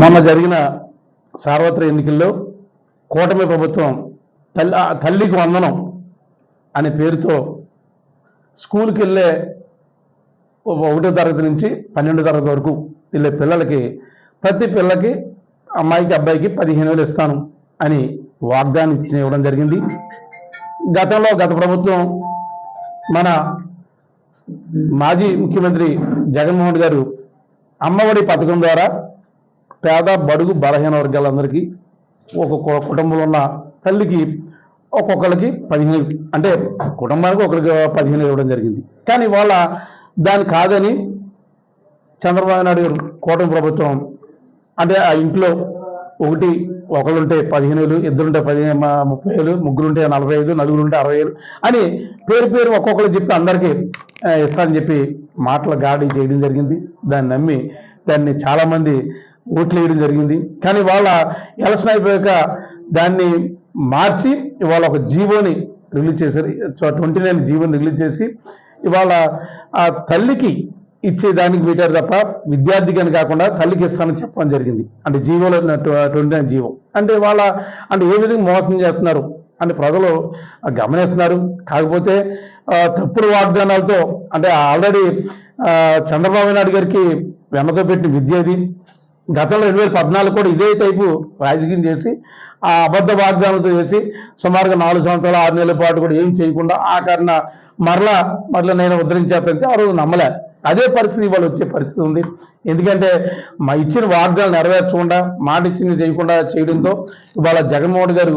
మొన్న జరిగిన సార్వత్రిక ఎన్నికల్లో కూటమి ప్రభుత్వం తల్లి తల్లికి వందనం అనే పేరుతో స్కూల్కి వెళ్ళే ఒకటో తరగతి నుంచి పన్నెండో తరగతి వరకు వెళ్ళే పిల్లలకి ప్రతి పిల్లకి అమ్మాయికి అబ్బాయికి పదిహేను వేలు ఇస్తాను అని వాగ్దానం ఇచ్చి ఇవ్వడం జరిగింది. గతంలో గత ప్రభుత్వం మన మాజీ ముఖ్యమంత్రి జగన్మోహన్ గారు అమ్మఒడి పథకం ద్వారా పేద బడుగు బలహీన వర్గాలందరికీ ఒక్కొక్క కుటుంబంలో ఉన్న తల్లికి ఒక్కొక్కరికి పదిహేను అంటే కుటుంబానికి ఒకరికి పదిహేను ఇవ్వడం జరిగింది. కానీ వాళ్ళ దాని కాదని చంద్రబాబు నాయుడు గారు కూటమి ప్రభుత్వం అంటే ఆ ఇంట్లో ఒకటి ఒకరుంటే పదిహేను వేలు ఇద్దరుంటే పదిహేను ముప్పై వేలు ముగ్గురుంటే నలభై ఐదు నలుగురుంటే అరవై వేలు అని పేరు పేరు ఒక్కొక్కరు చెప్పి అందరికీ ఇస్తానని చెప్పి మాటలు గాడి చేయడం జరిగింది. దాన్ని నమ్మి దాన్ని చాలామంది ఓట్లు వేయడం జరిగింది. కానీ వాళ్ళ ఎలక్షన్ అయిపోయాక దాన్ని మార్చి ఇవాళ ఒక జీవోని రిలీజ్ చేశారు. ట్వంటీ నైన్ జీవోని రిలీజ్ చేసి ఇవాళ ఆ తల్లికి ఇచ్చే దానికి పెట్టారు తప్ప విద్యార్థికి అని కాకుండా తల్లికి ఇస్తానని చెప్పడం జరిగింది. అంటే జీవోలో ట్వంటీ నైన్ జీవో. అంటే వాళ్ళ అంటే ఏ విధంగా మోసం చేస్తున్నారు? అంటే ప్రజలు గమనిస్తున్నారు. కాకపోతే తప్పుడు వాగ్దానాలతో అంటే ఆల్రెడీ చంద్రబాబు నాయుడు గారికి వెన్నతో పెట్టిన విద్య ఇది. గతంలో రెండు వేల పద్నాలుగు కూడా ఇదే టైపు రాజకీయం చేసి ఆ అబద్ధ వాగ్దానంతో చేసి సుమారుగా నాలుగు సంవత్సరాలు ఆరు నెలల పాటు కూడా ఏం చేయకుండా ఆ కారణ మరలా మరలా నేను ఉద్ధరించేస్తే ఆ రోజు నమ్మలే. అదే పరిస్థితి ఇవాళ వచ్చే పరిస్థితి ఉంది. ఎందుకంటే మా ఇచ్చిన వాగ్దాలు నెరవేర్చకుండా మాట ఇచ్చింది చేయకుండా చేయడంతో ఇవాళ జగన్మోహన్ గారు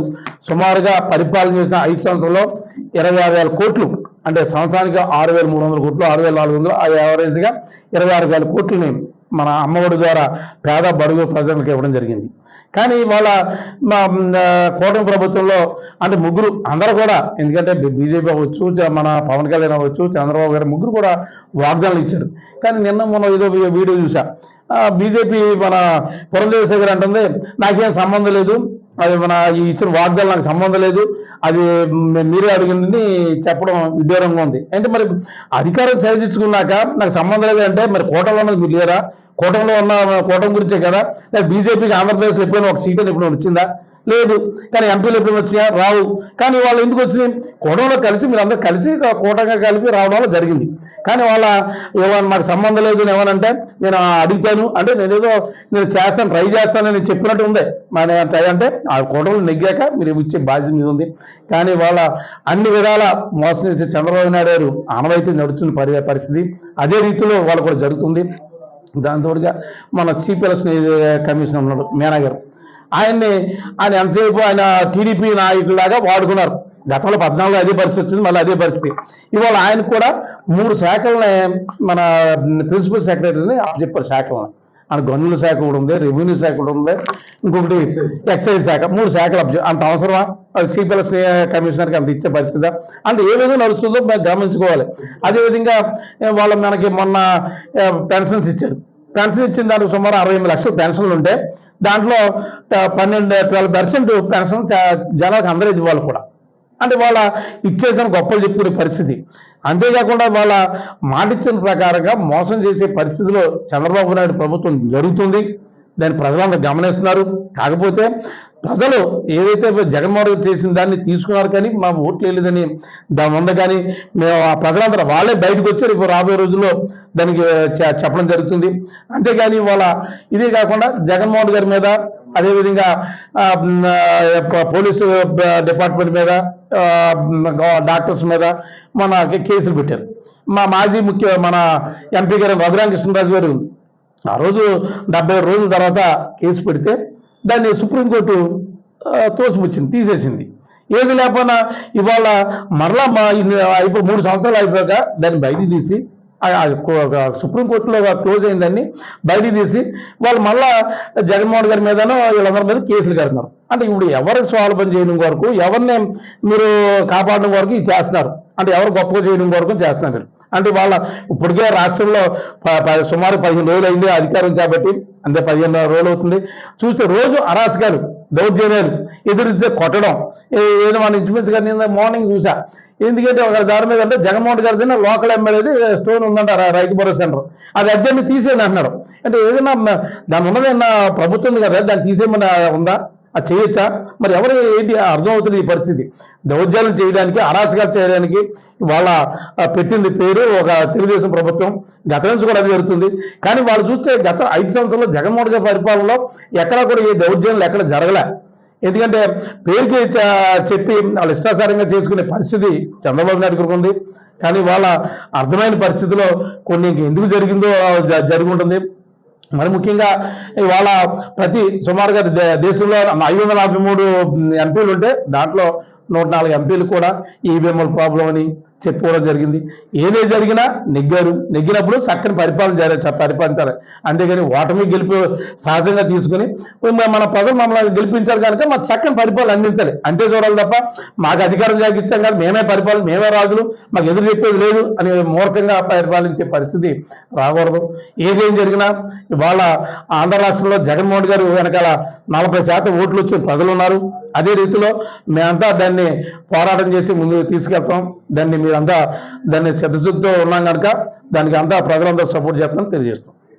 సుమారుగా పరిపాలన చేసిన ఐదు సంవత్సరంలో ఇరవై ఆరు వేల కోట్లు అంటే సంవత్సరానికి ఆరు వేల మూడు వందల కోట్లు ఆరు వేల నాలుగు వందలు అది యావరేజ్గా ఇరవై ఆరు వేల కోట్లని మన అమ్మఒడి ద్వారా పేద బడుగు ప్రజలకు ఇవ్వడం జరిగింది. కానీ వాళ్ళ కూటమి ప్రభుత్వంలో అంటే ముగ్గురు అందరూ కూడా ఎందుకంటే బీజేపీ అవ్వచ్చు మన పవన్ కళ్యాణ్ అవ్వచ్చు చంద్రబాబు గారు ముగ్గురు కూడా వాగ్దానాలు ఇచ్చారు. కానీ నిన్న మొన్న ఏదో వీడియో చూసా బీజేపీ మన పురంధేశ్వర గారు అంటుంది నాకేం సంబంధం లేదు అది మన ఇచ్చిన వాగ్దాలు నాకు సంబంధం లేదు. అది మీరే అడిగింది చెప్పడం విడ్డూరంగా ఉంది. అంటే మరి అధికారం సరిదించుకున్నాక నాకు సంబంధం లేదు అంటే మరి కోటలో ఉన్నది మీరు లేరా? కూటమిలో ఉన్న కూటమి గురించే కదా? లేదా బీజేపీకి ఆంధ్రప్రదేశ్లో ఎప్పుడైనా ఒక సీట్ అని ఎప్పుడైనా వచ్చిందా? లేదు. కానీ ఎంపీలు ఎప్పుడు వచ్చినా రావు. కానీ వాళ్ళు ఎందుకు వచ్చినాయి? కూటమిలో కలిసి మీరు కలిసి కూటంగా కలిపి రావడం వల్ల జరిగింది. కానీ వాళ్ళ ఏమన్నా మాకు సంబంధం లేదు అని ఏమనంటే నేను అడుగుతాను అంటే నేను ఏదో నేను చేస్తాను ట్రై చేస్తానని చెప్పినట్టు ఉంది. మన అంటే ఆ కూటమిలో నెగ్గాక మీరు ఇచ్చే బాధ్యత మీద ఉంది. కానీ వాళ్ళ అన్ని విధాల మోసం చేసే చంద్రబాబు నాయుడు గారు ఆనవాయితీ నడుచున్న పరి పరిస్థితి అదే రీతిలో వాళ్ళు కూడా జరుగుతుంది. దాంతోడుగా మన సిపిఎల్ఎస్ కమిషనర్ ఉన్నాడు మీనా గారు. ఆయన్ని ఆయన ఎంతసేపు ఆయన టీడీపీ నాయకులాగా వాడుకున్నారు. గతంలో పద్నాలుగులో అదే పరిస్థితి వచ్చింది మళ్ళీ అదే పరిస్థితి. ఇవాళ ఆయన కూడా మూడు శాఖలని మన ప్రిన్సిపల్ సెక్రటరీని చెప్పారు శాఖలను ఆయన గనుల శాఖ కూడా ఉంది రెవెన్యూ శాఖ కూడా ఉంది ఇంకొకటి ఎక్సైజ్ శాఖ మూడు శాఖలు అబ్జ- అంత అవసరమా? అది సిపిఎల్ఎస్ కమిషనర్కి అంత ఇచ్చే పరిస్థితి? అంటే ఏ విధంగా నడుస్తుందో మేము గమనించుకోవాలి. అదేవిధంగా వాళ్ళు మనకి మొన్న పెన్షన్స్ ఇచ్చారు. పెన్షన్ ఇచ్చిన దానికి సుమారు అరవై ఎనిమిది పెన్షన్లు ఉంటే దాంట్లో పన్నెండు ట్వెల్వ్ పర్సెంట్ పెన్షన్ జనాలకు అందరూ ఇవ్వాలి కూడా. అంటే వాళ్ళ ఇచ్చేసిన గొప్పలు చెప్పుకునే పరిస్థితి. అంతేకాకుండా వాళ్ళ మాట ఇచ్చిన ప్రకారంగా మోసం చేసే పరిస్థితిలో చంద్రబాబు నాయుడు ప్రభుత్వం జరుగుతుంది. దాన్ని ప్రజలందరూ గమనిస్తున్నారు. కాకపోతే ప్రజలు ఏదైతే జగన్మోహన్ రెడ్డి చేసిన దాన్ని తీసుకున్నారు కానీ మా ఓట్లు వేయలేదని దాని ఉంది కానీ మేము ఆ ప్రజలందరూ వాళ్ళే బయటకు వచ్చారు. ఇప్పుడు రాబోయే రోజుల్లో దానికి చె- చెప్పడం జరుగుతుంది. అంతేగాని వాళ్ళ ఇదే కాకుండా జగన్మోహన్ గారి మీద అదేవిధంగా పోలీసు డిపార్ట్మెంట్ మీద డాక్టర్స్ మీద మన కేసులు పెట్టారు. మా మాజీ ముఖ్య మన ఎంపీ గారు రఘురామకృష్ణరాజు గారు ఆ రోజు డెబ్బై రోజుల తర్వాత కేసు పెడితే దాన్ని సుప్రీంకోర్టు తోసిపుచ్చింది తీసేసింది. ఏది లేకపోయినా ఇవాళ మరలా మా ఇన్ని- అయిపో మూడు సంవత్సరాలు అయిపోయాక దాన్ని బయట తీసి ఆ- సుప్రీంకోర్టులో క్లోజ్ అయిందని బయట తీసి వాళ్ళు మళ్ళా జగన్మోహన్ గారి మీదనో వీళ్ళందరి మీద కేసులు కడుతున్నారు. అంటే ఇప్పుడు ఎవరి స్వావలంబన చేయడం వరకు ఎవరిని మీరు కాపాడడం వరకు ఇది చేస్తున్నారు. అంటే ఎవరు గొప్పగా చేయడం వరకు చేస్తున్నారు అంటే వాళ్ళ ఇప్పటికే రాష్ట్రంలో ప- సుమారు పదిహేను రోజులు అయింది అధికారం కాబట్టి అంటే పదిహేను రోజులు అవుతుంది. చూస్తే రోజు అరాసకాలు దౌర్జన్యాలు ఎదురిస్తే కొట్టడం. ఏదో మన ఇంచుమించుగా నేను మార్నింగ్ చూసా. ఎందుకంటే ఒక దారి మీద అంటే జగన్మోహన్ గారి లోకల్ ఎమ్మెల్యేది స్టోన్ ఉందంట రైతు భరోసా సెంటర్. అది అర్జెంట్ తీసేయండి అంటున్నాడు. అంటే ఏదైనా దాని ఉన్నదన్న ప్రభుత్వం కదా దాన్ని తీసేయమని ఉందా? అది చేయొచ్చా? మరి ఎవరు ఏంటి? అర్థమవుతుంది ఈ పరిస్థితి. దౌర్జన్యం చేయడానికి అరాచకాలు చేయడానికి వాళ్ళ పెట్టింది పేరు ఒక తెలుగుదేశం ప్రభుత్వం. గత నుంచి కూడా అది జరుగుతుంది. కానీ వాళ్ళు చూస్తే గత ఐదు సంవత్సరాల్లో జగన్మోహన్ గారి పరిపాలనలో ఎక్కడా కూడా ఈ దౌర్జన్యాలు ఎక్కడ జరగలే. ఎందుకంటే పేరుకి చెప్పి వాళ్ళు ఇష్టాసారంగా చేసుకునే పరిస్థితి చంద్రబాబు నాయుడు గారికి ఉంది. కానీ వాళ్ళ అర్థమైన పరిస్థితిలో కొన్ని ఎందుకు జరిగిందో జ- ఉంటుంది. మరి ముఖ్యంగా ఇవాళ ప్రతి సుమారుగా దేశంలో ఐదు వందల యాభై మూడు ఎంపీలు ఉంటే దాంట్లో నూట నాలుగు ఎంపీలు కూడా ఈవీఎంల ప్రాబ్లం అని చెప్పుకోవడం జరిగింది. ఏదే జరిగినా నెగ్గారు. నెగ్గినప్పుడు చక్కని పరిపాలన జరగ పరిపాలించాలి. అంతేగాని ఓటమి గెలిపి సహజంగా తీసుకుని మన ప్రజలు మమ్మల్ని గెలిపించారు కనుక మాకు చక్కని పరిపాలన అందించాలి. అంతే చూడాలి తప్ప మాకు అధికారం జాగించాం కానీ మేమే పరిపాలన మేమే రాజులు. మాకు ఎదురు చెప్పేది లేదు అని మూర్ఖంగా పరిపాలించే పరిస్థితి రాకూడదు. ఏదేం జరిగినా ఇవాళ ఆంధ్ర రాష్ట్రంలో జగన్మోహన్ గారు వెనకాల నలభై శాతం ఓట్లు వచ్చిన ప్రజలు ఉన్నారు అదే రీతిలో మేమంతా దాన్ని పోరాటం చేసి ముందుకు తీసుకెళ్తాం. దాన్ని మీరంతా దాన్ని చిత్తశుద్ధితో ఉన్నాం కనుక దానికి అంతా ప్రజలంతా సపోర్ట్ చేస్తామని తెలియజేస్తాం.